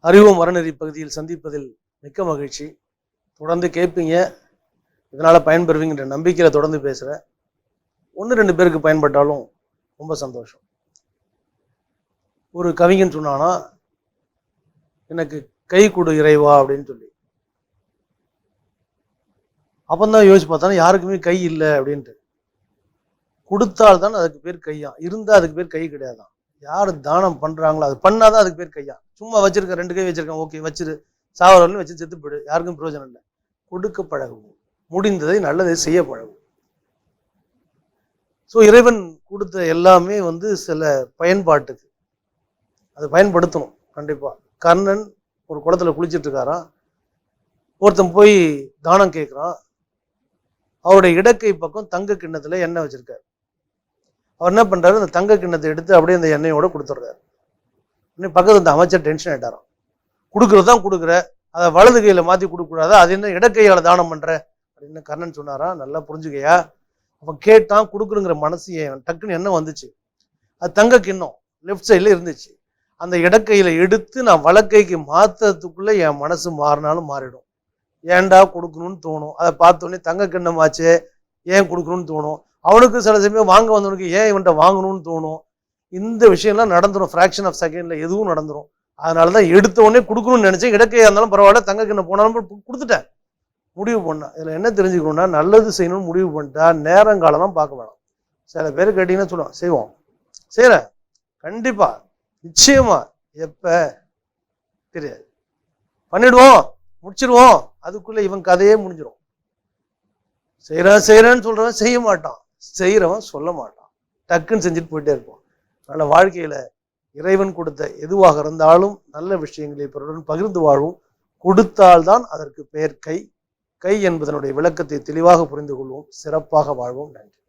அறிவோம் வரநெறி பகுதியில் சந்திப்பதில் மிக்க மகிழ்ச்சி. தொடர்ந்து கேட்பீங்க. இதனால் பயன்பெறுவீங்கிற நம்பிக்கையில் தொடர்ந்து பேசுகிறேன் ஒன்று ரெண்டு பேருக்கு பயன்பட்டாலும் ரொம்ப சந்தோஷம். ஒரு கவிஞன் சொன்னானா எனக்கு கை கொடு இறைவா அப்படின்னு சொல்லி. அப்பந்தான் யோசிச்சு பார்த்தா யாருக்குமே கை இல்லை அப்படின்ட்டு. கொடுத்தால் தான் அதுக்கு பேர் கையா? இருந்தால் அதுக்கு பேர் கை கிடையாதான் யார் தானம் பண்ணுறாங்களோ அது பண்ணாதான் அதுக்கு பேர் கையா. சும்மா வச்சிருக்க ரெண்டு கை வச்சிருக்கேன் ஓகே வச்சிரு. சாவரம்னு வச்சு செத்து போயிடு. யாருக்கும் பிரயோஜனம் இல்லை. கொடுக்க பழகவும் முடிந்ததை நல்லதை செய்ய பழகும் ஸோ இறைவன் கொடுத்த எல்லாமே வந்து சில பயன்பாட்டுக்கு. அதை பயன்படுத்தணும் கண்டிப்பாக கர்ணன் ஒரு குளத்துல குளிச்சிட்டு இருக்காரான் ஒருத்தன் போய் தானம் கேட்குறான் அவருடைய இடக்கை பக்கம் தங்க கிண்ணத்தில் எண்ணெய் வச்சுருக்காரு. அவர் என்ன பண்ணுறாரு அந்த தங்க கிண்ணத்தை எடுத்து அப்படியே அந்த எண்ணெயோட கொடுத்துட்றாரு. இன்னும் பக்கத்தில் இந்த அமைச்சர் டென்ஷன் ஆயிட்டாராம். கொடுக்குறது தான் கொடுக்குற. அதை வலது கையில் மாற்றி கொடுக்கக்கூடாதா? அது என்ன இடக்கையால் தானம் பண்ணுற அப்படின்னு கர்ணன் சொன்னாரா நல்லா புரிஞ்சுக்கையா? அவன் கேட்டான் கொடுக்குறங்கிற மனசு என் டக்குன்னு என்ன வந்துச்சு? அது தங்க கிண்ணம். லெஃப்ட் சைடில் இருந்துச்சு. அந்த இடக்கையில் எடுத்து நான் வலக்கைக்கு மாற்றுறதுக்குள்ளே என் மனசு மாறினாலும் மாறிடும். ஏன்டா கொடுக்கணும்னு தோணும். அதை பார்த்தோன்னே தங்க கிண்ணமாச்சே. ஏன் கொடுக்கணும்னு தோணும்? அவனுக்கு சில சமயம் வாங்க வந்தவனுக்கு ஏன் இவன்கிட்ட வாங்கணும்னு தோணும்? இந்த விஷயம்லாம் நடந்துடும் ஃப்ராக்ஷன் ஆஃப் செகண்டில் எதுவும் நடந்துரும். அதனால தான் எடுத்த உடனே கொடுக்கணும்னு நினைச்சேன். இடக்கையாக இருந்தாலும் பரவாயில்ல. தங்க கிண்ண போனாலும் கொடுத்துட்டேன். முடிவு பண்ணேன் இதில் என்ன தெரிஞ்சுக்கணும்னா நல்லது செய்யணும்னு முடிவு பண்ணிட்டா நேரங்காலம்லாம் பார்க்க வேணாம். சில பேர் கேட்டிங்கன்னா சொல்லுவோம் செய்வோம். செய்கிறேன் கண்டிப்பா. நிச்சயமா. எப்போ? தெரியாது. பண்ணிடுவோம். முடிச்சிருவோம். அதுக்குள்ளே இவன் கதையே முடிஞ்சிடும் செய்கிறேன் செய்கிறேன்னு சொல்கிறேன் செய்ய மாட்டான். செய்கிறவன் சொல்ல மாட்டான். டக்குன்னு செஞ்சுட்டு போயிட்டே இருப்பான். அதனால் வாழ்க்கையில இறைவன் கொடுத்த எதுவாக இருந்தாலும் நல்ல விஷயங்களை பிறருடன் பகிர்ந்து வாழும் கொடுத்தால்தான் அதற்கு பெயர் கை. கை என்பதனுடைய விளக்கத்தை தெளிவாக புரிந்து கொள்வோம். சிறப்பாக வாழ்வோம். நன்றி.